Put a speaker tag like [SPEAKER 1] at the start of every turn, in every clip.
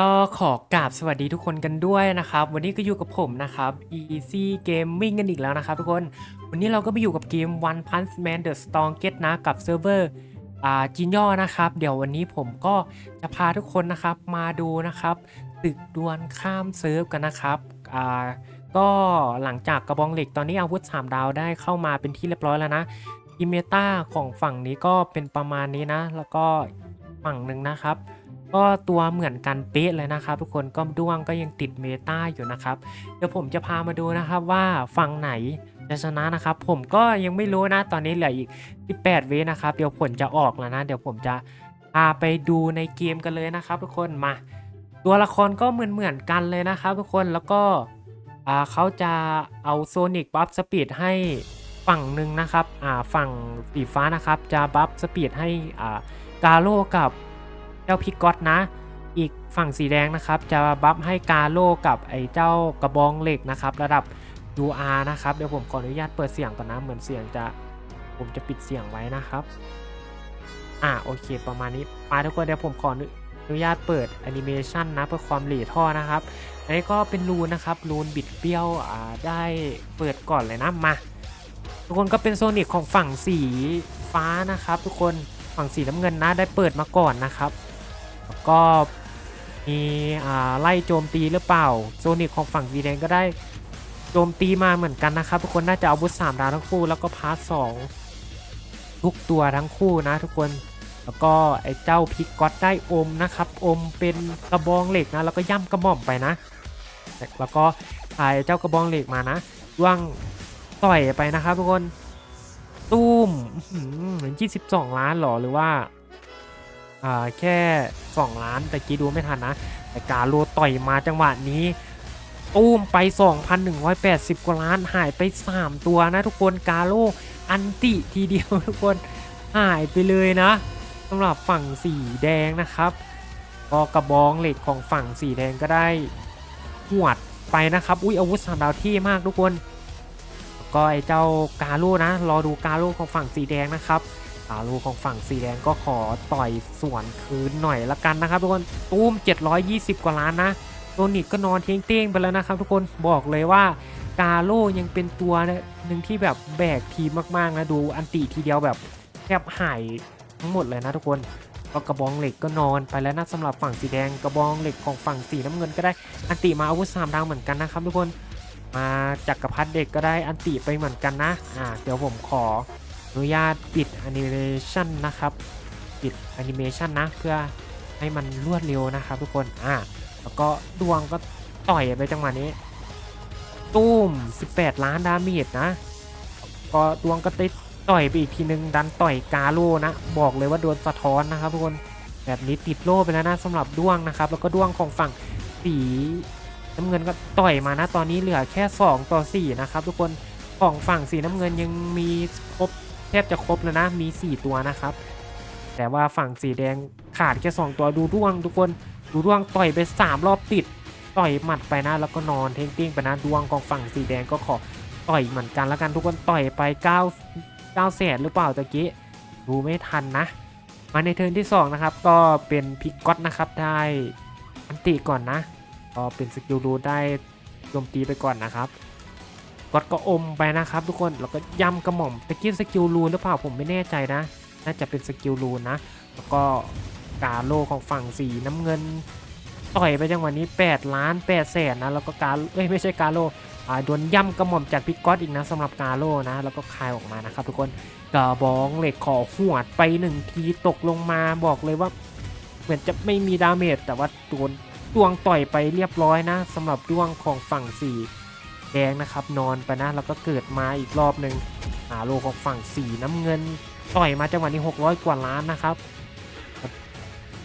[SPEAKER 1] ก็ขอกราบสวัสดีทุกคนกันด้วยนะครับ วันนี้ก็อยู่กับผมนะครับ Easy Gaming กันอีกแล้วนะครับทุกคน วันนี้เราก็ไปอยู่กับเกม One Punch Man The Strongest นะกับเซิร์ฟเวอร์จินย่อนะครับ เดี๋ยววันนี้ผมก็จะพาทุกคนนะครับมาดูนะครับตึกดวลข้ามเซิร์ฟกันนะครับก็หลังจากกระบองเหล็กตอนนี้อาวุธ 3 ดาวได้เข้ามาเป็นที่เรียบร้อยแล้วนะอิเมตาของฝั่งนี้ก็เป็นประมาณนี้นะ แล้วก็ฝั่งหนึ่งนะครับ ก็ตัวเหมือนกันเป๊ะเลยนะครับ ทุกคนก็ด้วงก็ยังติดเมตาอยู่นะครับเดี๋ยวผมจะพามาดูนะครับว่าฝั่งไหนจะชนะนะครับ ผมก็ยังไม่รู้นะตอนนี้เหลืออีก 18วินะครับ เดี๋ยวผลจะออกแล้วนะ เดี๋ยวผมจะพาไปดูในเกมกันเลยนะครับ ทุกคนมา ตัวละครก็เหมือนเหมือนกันเลยนะครับ ทุกคนแล้วก็อ่าเขาจะเอาโซนิกบัฟสปีดให้ฝั่งหนึ่งนะครับอ่าฝั่งสีฟ้านะครับ จะบัฟสปีดให้อ่ากาโลกับ เจ้าพิกอตนะ อีกฝั่งสีแดงนะครับ จะบัฟให้กาโลกับไอ้เจ้ากระบองเหล็กนะครับ ระดับ UR นะครับ เดี๋ยวผมขออนุญาตเปิดเสียงก่อนนะเหมือนเสียงจะผมจะปิดเสียงไว้นะครับ อ่าโอเค ประมาณนี้มาทุกคนเดี๋ยวผมขออนุญาตเปิดแอนิเมชันนะเพื่อความเหลีท่อนะครับ อันนี้ก็เป็นรูนนะครับรูนบิดเปี้ยวอ่าได้เปิดก่อนเลยนะมา ทุกคนก็เป็นโซนิกของฝั่งสีฟ้านะครับ ทุกคนฝั่งสีน้ำเงินนะได้เปิดมาก่อนนะครับ แล้วก็มีไล่โจมตีหรือเปล่าโซนิกของฝั่งสีแดงก็ได้โจมตีมาเหมือนกันนะครับ ทุกคนน่าจะเอาบุษสามดาวทั้งคู่แล้วก็พาร์ทสองทุกตัวทั้งคู่นะทุกคนแล้วก็ไอ้เจ้าพิกก็ตได้อมนะครับ อมเป็นกระบองเหล็กนะแล้วก็ย่ำกระหม่อมไปนะ แล้วก็ถ่ายเจ้ากระบองเหล็กมานะว่างต่อยไปนะครับทุกคน ตุ้มยี่สิบสองล้านหรอหรือว่า อ่าแค่ 2 ล้านแต่กี้ดูไม่ทันนะ แต่กาโลต่อยมาจังหวะนี้ตู้มไป 2,180 กว่าล้านหายไป 3 ตัวนะทุกคนกาโลอันติทีเดียวทุกคนหายไปเลยนะสำหรับฝั่งสีแดงนะครับก็กระบองเหล็กของฝั่งสีแดงก็ได้หวดไปนะครับ อุ้ยอาวุธสามดาวที่มากทุกคน ก็ไอเจ้ากาโลนะ รอดูกาโลของฝั่งสีแดงนะครับ กาลูของฝั่งสีแดงก็ขอต่อยส่วนคืนหน่อยละกันนะครับทุกคนตุ้ม720 กว่าล้านนะโซนิกก็นอนเท้งๆไปแล้วนะครับ ทุกคนบอกเลยว่ากาโลยังเป็นตัวหนึ่งที่แบบแบกทีมมากๆนะดูอันติทีเดียวแบบแทบหายทั้งหมดเลยนะทุกคนก็กระบองเหล็กก็นอนไปแล้วนะสำหรับฝั่งสีแดงกระบองเหล็กของฝั่งสีน้ำเงินก็ได้อันติมาอาวุธสามดาวเหมือนกันนะครับทุกคนมาจักรพรรดิเด็กก็ได้อันติไปเหมือนกันนะอ่าเดี๋ยวผมขอ อนุญาตปิดแอนิเมชันนะครับ ปิดแอนิเมชันนะ เพื่อให้มันรวดเร็วนะครับทุกคน อ่าแล้วก็ดวงก็ต่อยไปจังหวะนี้ ตุ้ม 18 ล้านดาเมจนะ ก็ดวงก็ติดต่อยไปอีกทีนึง ดันต่อยกาโลนะ บอกเลยว่าโดนสะท้อนนะครับทุกคน แบบนี้ติดโล่ไปแล้วนะสำหรับด้วงนะครับ แล้วก็ด้วงของฝั่งสีน้ำเงินก็ต่อยมานะ ตอนนี้เหลือแค่ 2 ต่อ 4 นะครับทุกคนของฝั่งสีน้ำเงินยังมีครบ ทบจะครบแล้วนะ มี 4 ตัวนะครับ แต่ว่าฝั่งสีแดงขาดแค่2ตัวดูด้วงทุกคนดูด้วงต่อยไป 3 รอบติด ต่อยหมัดไปนะแล้วก็นอนเท้งๆไปนะดวงของฝั่งสีแดงก็ขอต่อยเหมือนกันแล้วกันทุกคนต่อยไป9 9แสนหรือเปล่าตะกี้ดูไม่ทันนะมาในเทิร์นที่ 2 นะครับ ก็เป็นพิกก็อตนะครับได้อันติก่อนนะก็เป็นสกิลรูได้โจมตีไปก่อนนะครับ กดก็อมไปนะครับทุกคนแล้วก็ย่ำกระหม่อมตะกี้สกิลรูนหรือเปล่าผมไม่แน่ใจนะ น่าจะเป็นสกิลรูนนะ แล้วก็กาโลของฝั่งสีน้ำเงิน ต่อยไปจังหวะนี้ 8 ล้าน8แสนนะแล้วก็กาเอ้ยไม่ใช่กาโลอ่าโดนย่ำกระหม่อมจากพิกกอตอีกนะสำหรับกาโลนะ แล้วก็คายออกมานะครับทุกคนกระบองเหล็กขอหวดไปหนึ่งทีตกลงมาบอกเลยว่า เหมือนจะไม่มีดาเมจแต่ว่าโดนดวงต่อยไปเรียบร้อยนะสำหรับดวงของฝั่งสี แดงนะครับ นอนไปนะแล้วก็เกิดมาอีกรอบหนึ่งหาโลของฝั่งสีน้ำเงินต่อยมาจังหวะนี้ 600 กว่าล้านนะครับ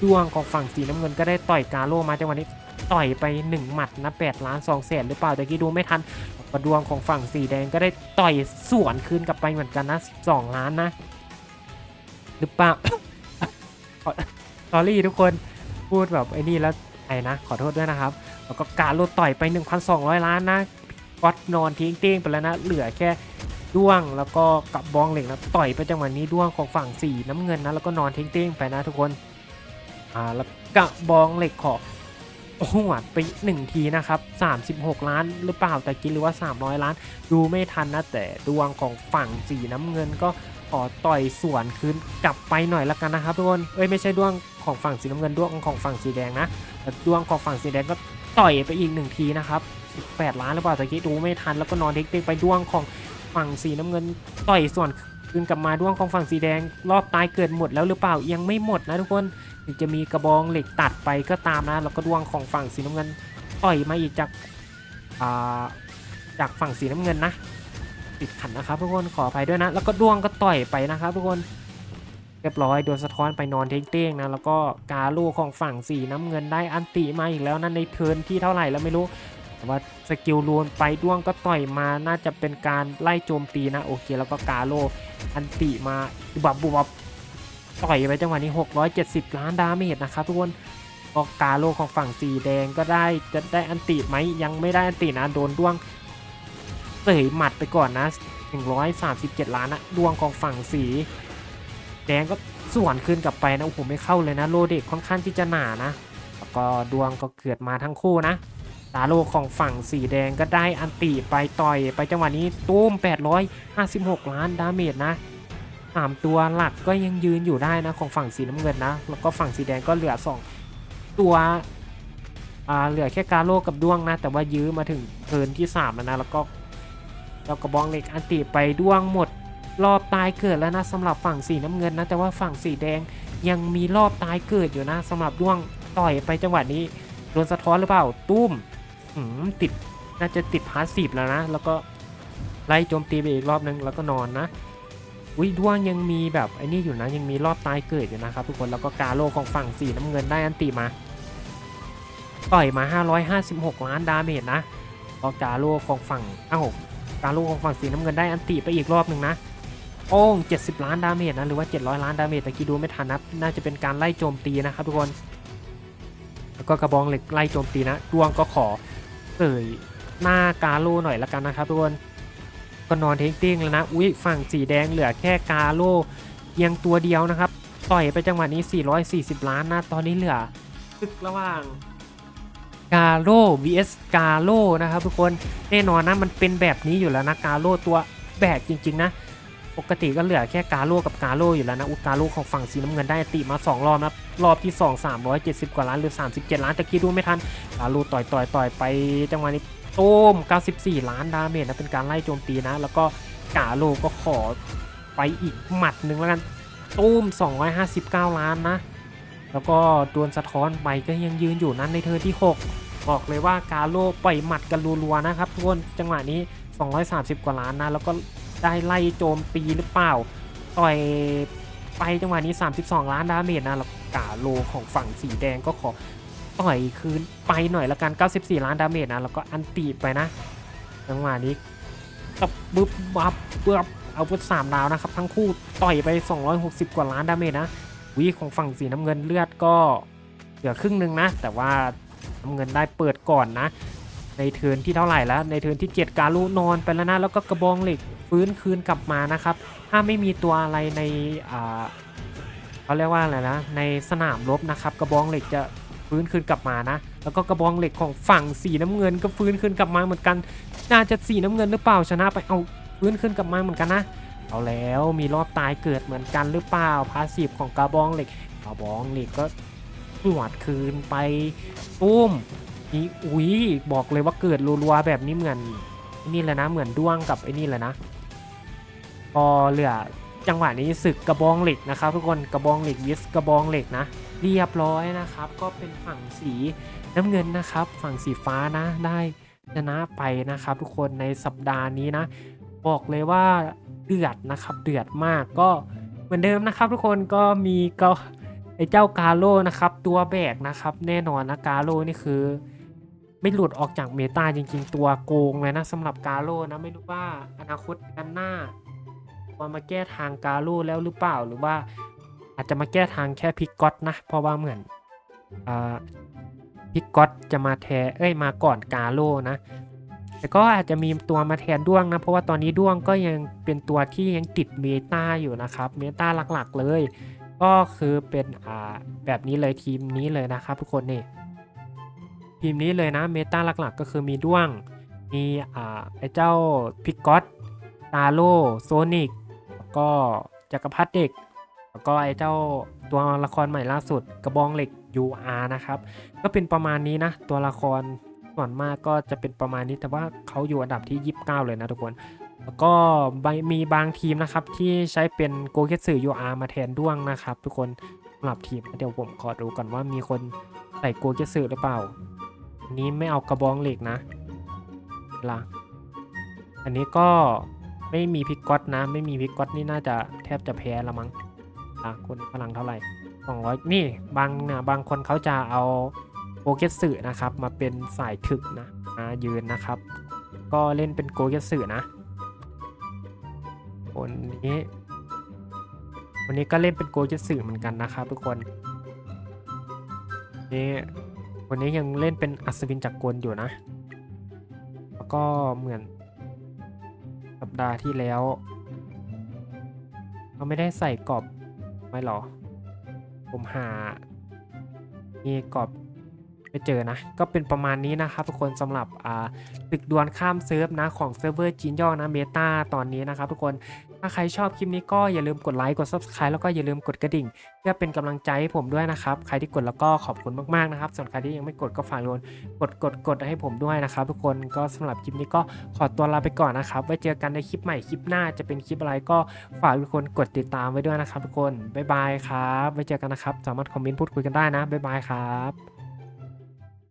[SPEAKER 1] ดวงของฝั่งสีน้ำเงินก็ได้ต่อยกาโลมาจังหวะนี้ต่อยไป 1 หมัดนะ8ล้าน2แสนหรือเปล่าแต่กี้ดูไม่ทันกระดวงของฝั่งสีแดงก็ได้ต่อยสวนคืนกลับไปเหมือนกันนะ12ล้านนะ หรือเปล่าสอรี่ทุกคนพูดแบบไอ้นี่แล้วไอ้นะขอโทษด้วยนะครับ แล้วก็การโลดต่อยไป 1,200 ล้านนะ ก็อดนอนทิ้งเต้งไปแล้วนะ เหลือแค่ด้วงแล้วก็กับบองเหล็กนะต่อยไปจังหวะนี้ด้วงของฝั่งสีน้ำเงินนะแล้วก็นอนทิ้งเต้งไปนะทุกคนอ่าแล้วกระบองเหล็กขอหวไป 1 ทีนะครับ 36 ล้านหรือเปล่าแต่กินหรือว่า 300 ล้าน ดูไม่ทันนะ แต่ดวงของฝั่งสีน้ำเงินก็ขอต่อยสวนคืนกลับไปหน่อยละกันนะครับทุกคนเอ้ยไม่ใช่ดวงของฝั่งสีน้ำเงินดวงของฝั่งสีแดงนะแต่ดวงของฝั่งสีแดงก็ต่อยไปอีกหนึ่งทีนะครับ 18 ล้านหรือเปล่าตะกี้ดูไม่ทันแล้วก็นอนเด็กๆไปด้วงของฝั่งสีน้ำเงินต่อยส่วนคืนกลับมาด้วงของฝั่งสีแดง รอบตายเกิดหมดแล้วหรือเปล่ายังไม่หมดนะทุกคนถึงจะมีกระบองเหล็กตัดไปก็ตามนะแล้วก็ด้วงของฝั่งสีน้ำเงินต่อยมาอีกจากาจากฝั่งสีน้ำเงินนะติดขันนะครับทุกคนขออภัยด้วยนะ แล้วก็ด้วงก็ต่อยไปนะครับทุกคนเรียบร้อยโดนสะท้อนไปนอนเท้งๆนะแล้วก็กาลูของฝั่งสีน้ำเงินได้อันติมาอีกแล้วนะในเทิร์นที่เท่าไหร่แล้วไม่รู้ แต่ว่าสกิลลูนไปด้วงก็ต่อยมาน่าจะเป็นการไล่โจมตีนะโอเคแล้วก็กาโลอันติมาบับบุบับต่อยไปจังหวะนี้ 670 ล้านดาเมจนะครับทุกคนก็กาโลของฝั่งสีแดงก็ได้จะได้อันติไหมยังไม่ได้อันตินะโดนด้วงเสยหมัดไปก่อนนะ 137 ล้านนะดวงของฝั่งสีแดงก็ส่วนคืนกลับไปนะโอ้โหไม่เข้าเลยนะโลเด็กค่อนข้างที่จะหนานะ แล้วก็ดวงก็เกิดมาทั้งคู่นะ ตาโลของฝั่งสีแดงก็ได้อันติไปต่อยไปจังหวะนี้ตุ้ม 856 ล้านดาเมจนะสามตัวหลักก็ยังยืนอยู่ได้นะของฝั่งสีน้ำเงินนะ แล้วก็ฝั่งสีแดงก็เหลือ 2 ตัวเหลือแค่กาโลกับด้วงนะ แต่ว่ายื้อมาถึงเทินที่3แล้วนะแล้วก็แล้วกระบองเหล็กอันติไปด้วงหมด รอบตายเกิดแล้วนะสำหรับฝั่งสีน้ำเงินนะแต่ว่าฝั่งสีแดงยังมีรอบตายเกิดอยู่นะสำหรับด้วงต่อยไปจังหวะนี้โดนสะท้อนหรือเปล่าตุ้ม อืมติดน่าจะติดพาสซีฟแล้วนะ แล้วก็ไล่โจมตีไปอีกรอบนึงแล้วก็นอนนะอุ้ยด้วงยังมีแบบไอ้นี่อยู่นะยังมีรอบตายเกิดอยู่นะครับทุกคนแล้วก็กาโลของฝั่งสีน้ำเงินได้อันติมาต่อยมา 556 ล้านดาเมจนะก็กาโลของฝั่งอ้าวกาโลของฝั่งสีน้ำเงินได้อันติไปอีกรอบหนึ่งนะโอ้ง70 ล้านดาเมจนะหรือว่า 700 ล้านดาเมจตะกี้ดูไม่ทันนะน่าจะเป็นการไล่โจมตีนะครับทุกคน ก็กระบองเหล็กไล่โจมตีนะดวงก็ขอเอ่ยหน้ากาโลหน่อยละกันนะครับทุกคนก็นอนเทงติ้งแล้วนะอุ้ยฝั่งสีแดงเหลือแค่กาโลเพียงตัวเดียวนะครับต่อยไปจังหวะนี้ 440 ล้านนะตอนนี้เหลือตึกระหว่างกาโล vs กาโลนะครับทุกคนแน่นอนนะมันเป็นแบบนี้อยู่แล้วนะกาโลตัวแบกจริง ๆ นะ ปกติก็เหลือแค่กาโลกับกาโลอยู่แล้วนะอุกาโลของฝั่งสีน้ำเงินได้ติมา 2 รอบนะรอบที่ 2 370 กว่าล้านหรือ 37 ล้านแต่คิดดูไม่ทันกาลูต่อยต่อยต่อยไปจังหวะนี้โต้ม 94 ล้านดาเมจนะเป็นการไล่โจมตีนะ แล้วก็กาโลก็ขอไปอีกหมัดหนึ่งแล้วกันตูม259 ล้านนะ แล้วก็โดนสะท้อนไปก็ยังยืนอยู่นั้นในเธอที่ 6 บอกเลยว่ากาโลปล่อยหมัดกันรัวๆนะครับทุกคนจังหวะนี้ 230 กว่าล้านนะ แล้วก็ ได้ไล่โจมตีหรือเปล่า ต่อยไปจังหวะนี้ 32 ล้านดาเมจนะแล้วกาโลของฝั่งสีแดงก็ขอต่อยคืนไปหน่อยละกัน 94 ล้านดาเมจนะ แล้วก็อันตีไปนะ จังหวะนี้กับบึบบับเบือบเอาพุทสามดาวนะครับ ทั้งคู่ต่อยไป 260 กว่าล้านดาเมจนะวีของฝั่งสีน้ำเงินเลือดก็เหลือครึ่งหนึ่งนะ แต่ว่าน้ำเงินได้เปิดก่อนนะ ในเทิร์นที่เท่าไหร่แล้ว ในเทิร์นที่ 7 การูนอนไปแล้วนะ แล้วก็กระบองเหล็ก ฟื้นคืนกลับมานะครับ ถ้าไม่มีตัวอะไรในเขาเรียกว่าอะไรนะ ในสนามรบนะครับ กระบองเหล็กจะฟื้นคืนกลับมานะ แล้วก็กระบองเหล็กของฝั่งสีน้ำเงินก็ฟื้นคืนกลับมาเหมือนกัน น่าจะสีน้ำเงินหรือเปล่าชนะไปเอาฟื้นคืนกลับมาเหมือนกันนะ เอาแล้วมีรอบตายเกิดเหมือนกันหรือเปล่าพาสีฟของกระบองเหล็กกระบองเหล็กก็หวดคืนไปตุ้มนี่อุ้ยบอกเลยว่าเกิดรัวๆแบบนี้เหมือนนี่แหละนะเหมือนด้วงกับไอ้นี่แหละนะ พอเหลือจังหวะนี้ศึกกระบองเหล็กนะครับ ทุกคนกระบองเหล็กวิสกระบองเหล็กนะ เรียบร้อยนะครับ ก็เป็นฝั่งสีน้ำเงินนะครับ ฝั่งสีฟ้านะได้ชนะไปนะครับ ทุกคนในสัปดาห์นี้นะ บอกเลยว่าเดือดนะครับ เดือดมากก็เหมือนเดิมนะครับ ทุกคนก็มีก็ไอ้เจ้ากาโลนะครับตัวแบกนะครับ แน่นอนนะกาโลนี่คือ ไม่หลุดออกจากเมตาจริง ๆ ตัวโกงเลยนะสำหรับกาโลนะไม่รู้ว่าอนาคตกันหน้า มาแก้ทางกาโลแล้วหรือเปล่าหรือว่า อาจจะมาแก้ทางแค่พิกก๊อตนะ เพราะว่าเหมือนอ่าพิกก๊อตจะมาแทนเอ้ยมาก่อนกาโลนะแต่ก็อาจจะมีตัวมาแทนด้วงนะ เพราะว่าตอนนี้ด้วงก็ยังเป็นตัวที่ยังติดเมตาอยู่นะครับเมตาหลักๆเลย ก็คือเป็นอ่าแบบนี้เลยทีมนี้เลยนะครับ ทุกคนนี่ทีมนี้เลยนะเมตาหลักๆ ก็คือมีด้วง มีอ่าไอเจ้าพิกกอตตาโลโซนิก แล้วก็จักรพรรดิเด็ก แล้วก็ไอ้เจ้าตัวละครใหม่ล่าสุด กระบองเหล็ก UR นะครับ ก็เป็นประมาณนี้นะ ตัวละครส่วนมากก็จะเป็นประมาณนี้แต่ว่าเขาอยู่อันดับที่ 29 เลยนะทุกคนแล้วก็มีบางทีมนะครับที่ใช้เป็นโกเกสึ UR มาแทนด้วงนะครับ ทุกคนสำหรับทีมเดี๋ยวผมขอดูก่อนว่ามีคนใส่โกเกสึหรือเปล่าอันนี้ไม่เอากระบองเหล็กนะละอันนี้ก็ ไม่มีพิกก๊อตนะ ไม่มีพิกก๊อตนี่น่าจะแทบจะแพ้ละมั้งอะคุณพลังเท่าไหร่200นี่บางนะบางคนเขาจะเอาโกเกสึนะครับ มาเป็นสายถึกนะมายืนนะครับ ก็เล่นเป็นโกเกสึนะคนนี้วันนี้ก็เล่นเป็นโกเกสึเหมือนกันนะครับ ทุกคนนี่วันนี้ยังเล่นเป็นอัศวินจักรกลอยู่นะ แล้วก็เหมือน สัปดาห์ที่แล้วเขาไม่ได้ใส่กรอบไม่หรอ ผมหามีกรอบไม่เจอนะ ก็เป็นประมาณนี้นะครับทุกคนสำหรับตึกดวลข้ามเซิร์ฟนะของเซิร์ฟเวอร์จีนย่อนะเบต้าตอนนี้นะครับทุกคน ถ้าใครชอบคลิปนี้ก็อย่าลืมกดไลค์กด Subscribe แล้วก็อย่าลืมกดกระดิ่ง เพื่อเป็นกำลังใจให้ผมด้วยนะครับ ใครที่กดแล้วก็ขอบคุณมากๆนะครับส่วนใครที่ยังไม่กดก็ฝากโยนกดกดกดให้ผมด้วยนะครับ ทุกคนก็สำหรับคลิปนี้ก็ขอตัวลาไปก่อนนะครับไว้เจอกันในคลิปใหม่คลิปหน้าจะเป็นคลิปอะไรก็ฝากทุกคนกดติดตามไว้ด้วยนะครับ ทุกคนบ๊ายบายครับไว้เจอกันนะครับ สามารถคอมเมนต์พูดคุยกันได้นะบ๊ายบายครับ